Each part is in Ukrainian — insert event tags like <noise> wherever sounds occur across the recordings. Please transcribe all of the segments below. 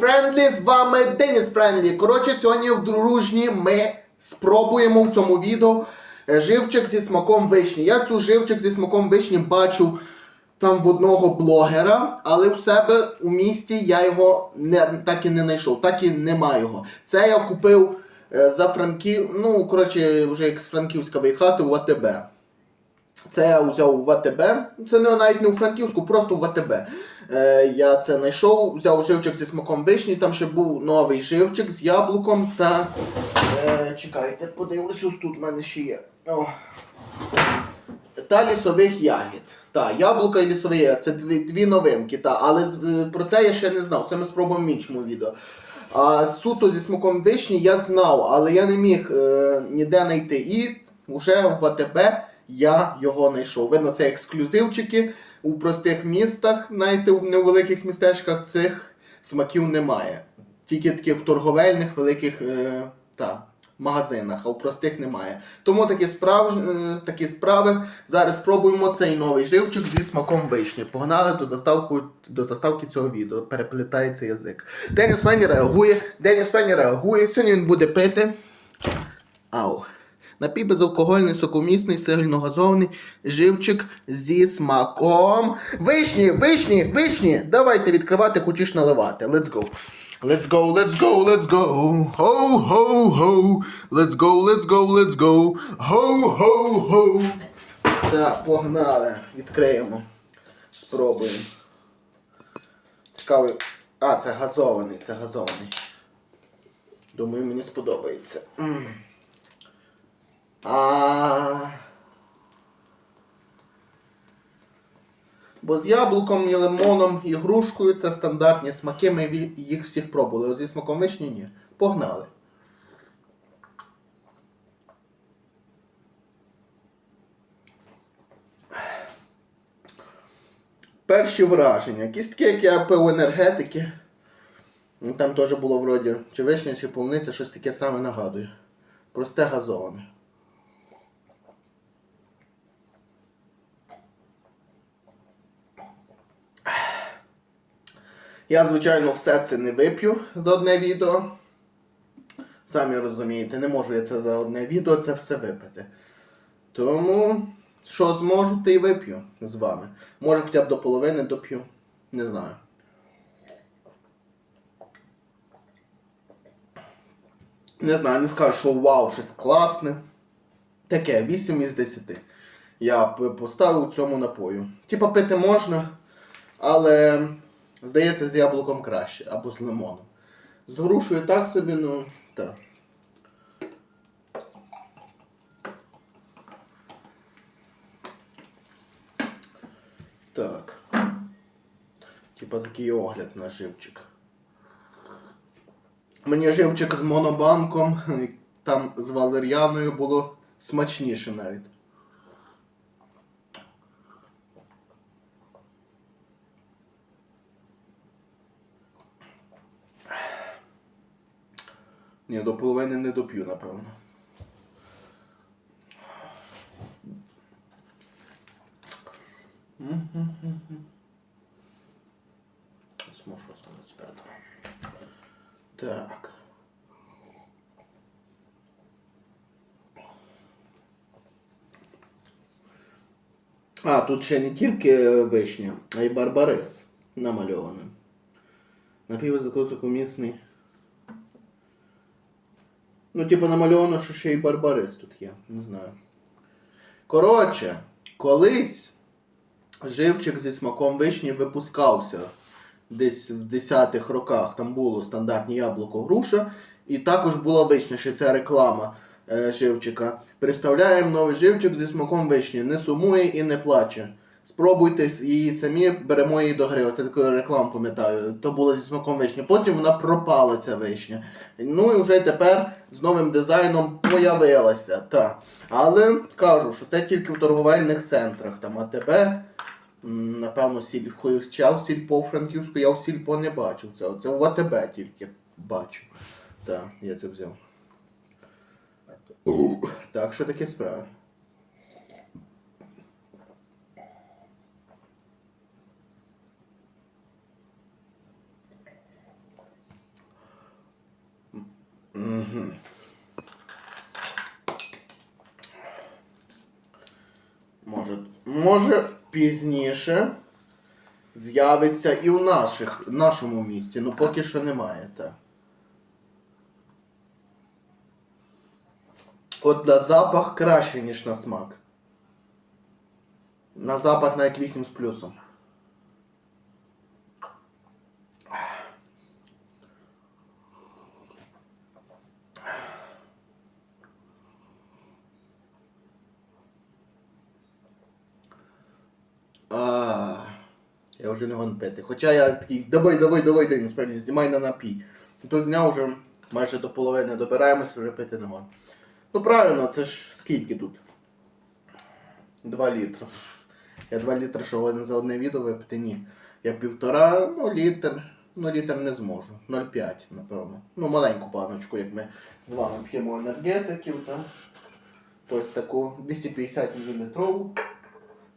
Френдлі, з вами Деніс Френдлі. Коротше, сьогодні в дружні ми спробуємо в цьому відео е, живчик зі смаком вишні. Я цю живчик зі смаком вишні бачу там в одного блогера, але в себе у місті я його не, так і не знайшов, так і нема його. Це я купив е, за Франків, ну, коротше, вже як з Франківська виїхати в АТБ. Це я взяв в АТБ. Це не навіть не у Франківську, просто в АТБ. Е, я це знайшов, взяв живчик зі смаком вишні, там ще був новий живчик з яблуком та. Е, чекайте, подивлюсь, ось тут в мене ще є. О. Та лісових ягід. Та, яблука і лісові ягід. Це дві, дві новинки. Та, але е, про це я ще не знав. Це ми спробуємо в іншому відео. А суто зі смаком вишні я знав, але я не міг е, ніде знайти. І вже в АТБ я його знайшов. Видно, це ексклюзивчики. У простих містах, знаєте, в невеликих містечках цих смаків немає. Тільки таких торговельних великих е, та, магазинах, а в простих немає. Тому такі, справ, е, такі справи. Зараз спробуємо цей новий живчик зі смаком вишні. Погнали до заставку, до заставки цього відео. Переплітається язик. Деніс Пенні реагує, Деніс Пенні реагує. Сьогодні він буде пити. Ау. Напій безалкогольний, сокомісний, сильно газований живчик зі смаком. Вишні, вишні, вишні! Давайте відкривати, хочеш наливати. Let's go. Let's go, let's go, let's go. Ho, ho, ho. Let's go, let's go, let's go. Ho, ho, ho. Так, погнали. Відкриємо. Спробуємо. Цікавий. А, це газований, це газований. Думаю, мені сподобається. А. Бо з яблуком і лимоном і грушкою це стандартні смаки, ми їх всіх пробували. От зі смаком вишні ні. Погнали. Перші враження. Якісь такі, як я пив енергетики. Там теж було вроді чи вишня, чи полуниця, щось таке саме нагадує. Просте газоване. Я, звичайно, все це не вип'ю за одне відео. Самі розумієте, не можу я це за одне відео це все випити. Тому, що зможу, те й вип'ю з вами. Може хоча б до половини доп'ю. Не знаю. Не знаю, не скажу, що вау, щось класне. Таке, 8 із 10. Я поставив цьому напою. Типа пити можна, але здається, з яблуком краще або з лимоном. З грушею так собі, ну так. Так. Типа такий огляд на живчик. Мені живчик з монобанком, там з валер'яною було смачніше навіть. Ні, до половини не доп'ю, напевно. Зможу оставити спереду. Так. А, тут ще не тільки вишня, а й барбарис намальований. Напіввисокосокомісний. Ну, типу, намальовано, що ще й барбарис тут є. Не знаю. Коротше, колись живчик зі смаком вишні випускався десь в 10-х роках. Там було стандартні яблуко груша. І також була вишня, ще це реклама е, живчика. Представляємо новий живчик зі смаком вишні. Не сумує і не плаче. Спробуйте її самі, беремо її до гри. Оце таку рекламу пам'ятаю. То було зі смаком вишні. Потім вона пропала, ця вишня. Ну і вже тепер з новим дизайном появилася. Та. Але кажу, що це тільки в торговельних центрах. Там АТБ, напевно, сіль, хоча в сільпо франківську я в сільпо не бачив. Це, це в АТБ тільки бачу. Так, я це взяв. Так, що таке справа? Мгм. Може, може пізніше з'явиться і у наших, нашому місті, ну поки що немає, так. От на запах краще, ніж на смак. На запах навіть 8 з плюсом. А, я вже не гон. Хоча я такий, давай, давай, давай, Денис, справді, знімай на напій. Тут зняв вже майже до половини добираємося, вже пити не гон. Ну правильно, це ж скільки тут? 2 літри. Я 2 літри, що годин за одне відео випити, ні. Я півтора, ну літр. Ну літр не зможу. 0,5, напевно. Ну, маленьку баночку, як ми з вами п'ємо енергетиків, так? Тобто таку 250 мл.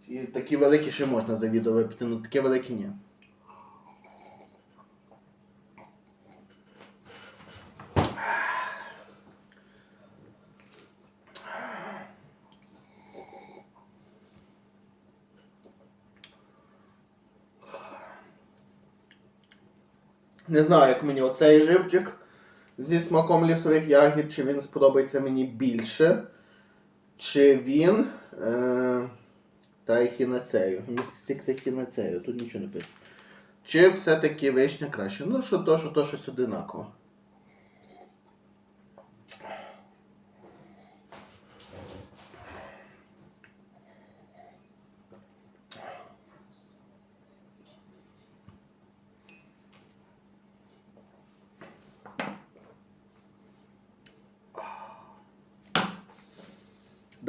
І такі великі ще можна за відео випити, ну такі великі ні. Не знаю, як мені оцей живчик зі смаком лісових ягід, чи він сподобається мені більше, чи він. Е- та ехінацею. хінацею. Містик та хінацею, тут нічого не пише. Чи все-таки вишня краще? Ну, що то, що то щось одинаково.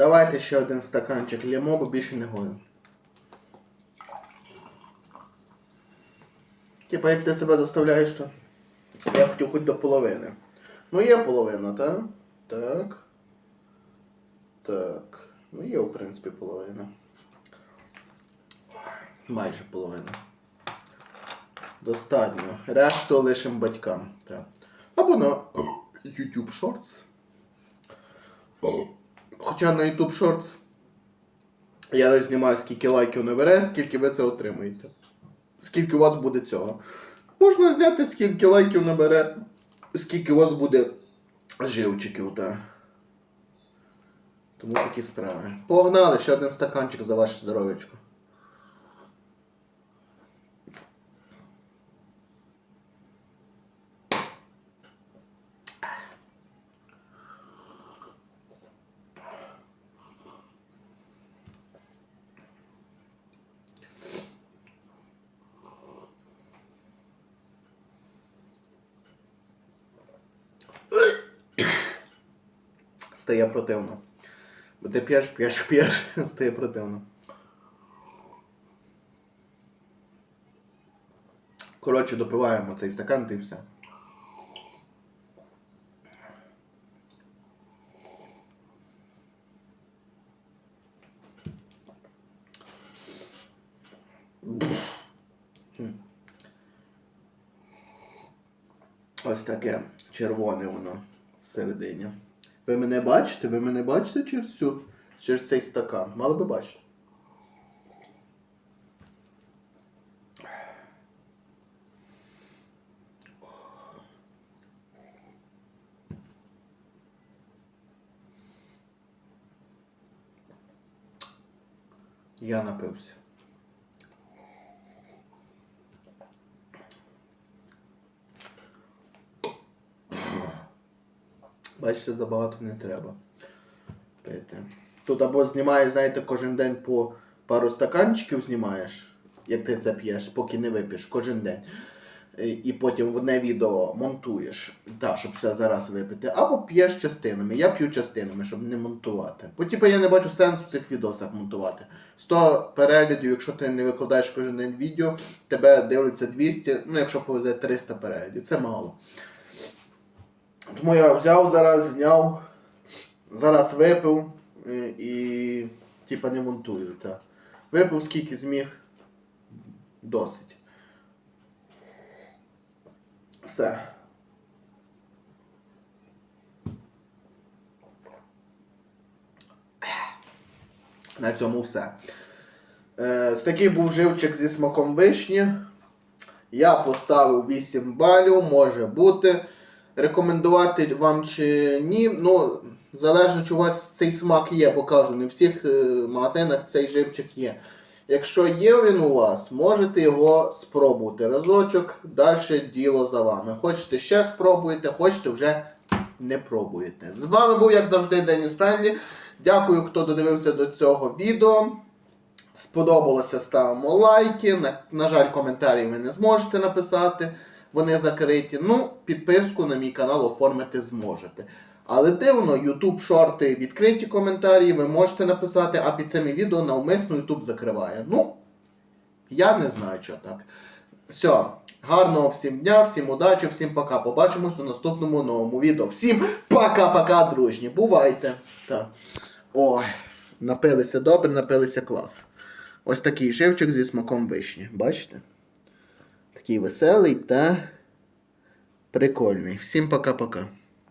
Давайте ще один стаканчик лімо, бо більше не гою. Типа, як ти себе заставляєш, то я хотів хоч до половини. Ну є половина, так? Так. Так. Ну є, в принципі, половина. Майже половина. Достатньо. Решту лишим батькам. Так. Або на YouTube Shorts. Хоча на YouTube Shorts я лише знімаю, скільки лайків набере, скільки ви це отримаєте. Скільки у вас буде цього. Можна зняти, скільки лайків набере, скільки у вас буде живчиків, та. Тому такі справи. Погнали, ще один стаканчик за ваше здоров'ячко. Стає противно. Бо ти п'єш, п'єш, п'єш, <laughs> стає противно. Коротше, допиваємо цей стакан та і все. Ось таке червоне воно всередині. Ви мене бачите? Ви мене бачите через цю, через цей стакан? Мали би бачити. Я напився. Бачите, забагато не треба пити. Тут або знімаєш, знаєте, кожен день по пару стаканчиків знімаєш, як ти це п'єш, поки не вип'єш кожен день. І потім в одне відео монтуєш, та, щоб все зараз випити. Або п'єш частинами. Я п'ю частинами, щоб не монтувати. Бо типу, я не бачу сенсу в цих відосах монтувати. 100 переглядів, якщо ти не викладаєш кожен день відео, тебе дивляться 200, ну якщо повезе 300 переглядів. Це мало. Тому я взяв зараз, зняв, зараз випив е, і типа не монтую. Та. Випив скільки зміг. Досить. Все. На цьому все. Е, З такий був живчик зі смаком вишні. Я поставив 8 балів, може бути. Рекомендувати вам чи ні. Ну, залежно, чи у вас цей смак є, бо кажу, не в всіх е, магазинах цей живчик є. Якщо є він у вас, можете його спробувати разочок, далі діло за вами. Хочете ще спробуєте, хочете вже не пробуєте. З вами був, як завжди, Деніс Френдлі. Дякую, хто додивився до цього відео. Сподобалося, ставимо лайки. На, на жаль, коментарі ви не зможете написати, вони закриті. Ну, підписку на мій канал оформити зможете. Але дивно, YouTube шорти відкриті коментарі, ви можете написати, а під цим відео навмисно YouTube закриває. Ну, я не знаю, що так. Все, гарного всім дня, всім удачі, всім пока. Побачимось у наступному новому відео. Всім пока-пока, дружні. Бувайте. Так. Ой, напилися добре, напилися клас. Ось такий живчик зі смаком вишні. Бачите? Такий веселий та прикольний. Всім пока-пока.